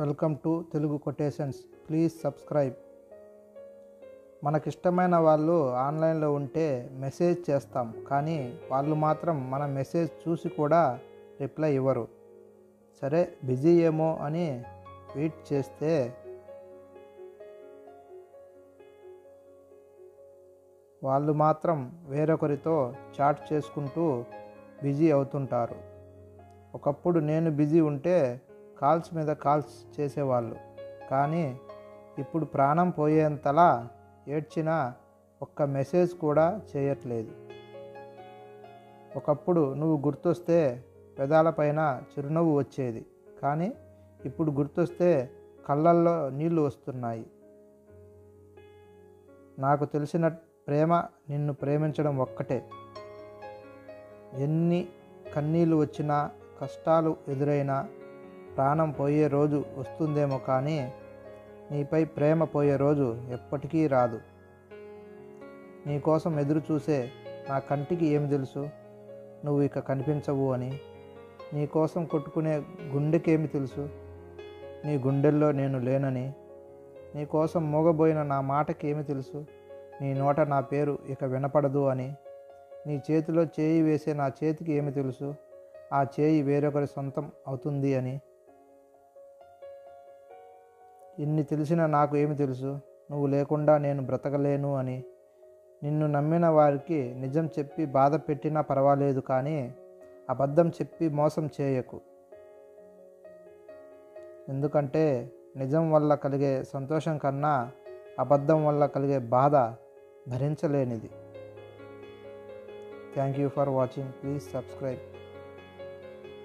Welcome to Telugu quotations. Please subscribe. మనకిష్టమైన వాళ్ళు ఆన్లైన్లో ఉంటే మెసేజ్ చేస్తాం కానీ వాళ్ళు మాత్రం మన మెసేజ్ చూసి కూడా రిప్లై ఇవ్వరు. సరే బిజీ ఏమో అని వెయిట్ చేస్తే వాళ్ళు మాత్రం వేరొకరితో చాట్ చేసుకుంటూ బిజీ అవుతుంటారు. ఒకప్పుడు నేను బిజీ ఉంటే కాల్స్ మీద కాల్స్ చేసేవాళ్ళు. కానీ ఇప్పుడు ప్రాణం పోయేంతలా ఏడ్చినా ఒక్క మెసేజ్ కూడా చేయట్లేదు. ఒకప్పుడు నువ్వు గుర్తొస్తే పెదాలపైన చిరునవ్వు వచ్చేది. కానీ ఇప్పుడు గుర్తొస్తే కళ్ళల్లో నీళ్ళు వస్తున్నాయి. నాకు తెలిసిన ప్రేమ నిన్ను ప్రేమించడం ఒక్కటే. ఎన్ని కన్నీళ్ళు వచ్చినా కష్టాలు ఎదురైనా ప్రాణం పోయే రోజు వస్తుందేమో కానీ నీపై ప్రేమ పోయే రోజు ఎప్పటికీ రాదు. నీకోసం ఎదురు చూసే నా కంటికి ఏమి తెలుసు? నువ్వు ఇక కనిపించవు అని. నీకోసం కొట్టుకునే గుండెకేమి తెలుసు? నీ గుండెల్లో నేను లేనని. నీకోసం మోగబోయిన నా మాటకి ఏమి తెలుసు? నీ నోట నా పేరు ఇక వినపడదు అని. నీ చేతిలో చేయి వేసే నా చేతికి ఏమి తెలుసు? ఆ చేయి వేరొకరి సొంతం అవుతుంది అని. ఇన్ని తెలిసినా నాకు ఏమి తెలుసు. నువ్వు లేకుండా నేను బ్రతకలేను అని. నిన్ను నమ్మిన వారికి నిజం చెప్పి బాధ పెట్టినా పర్వాలేదు కానీ అబద్ధం చెప్పి మోసం చేయకు. ఎందుకంటే నిజం వల్ల కలిగే సంతోషం కన్నా అబద్ధం వల్ల కలిగే బాధ భరించలేనిది. Thank you for watching. Please subscribe.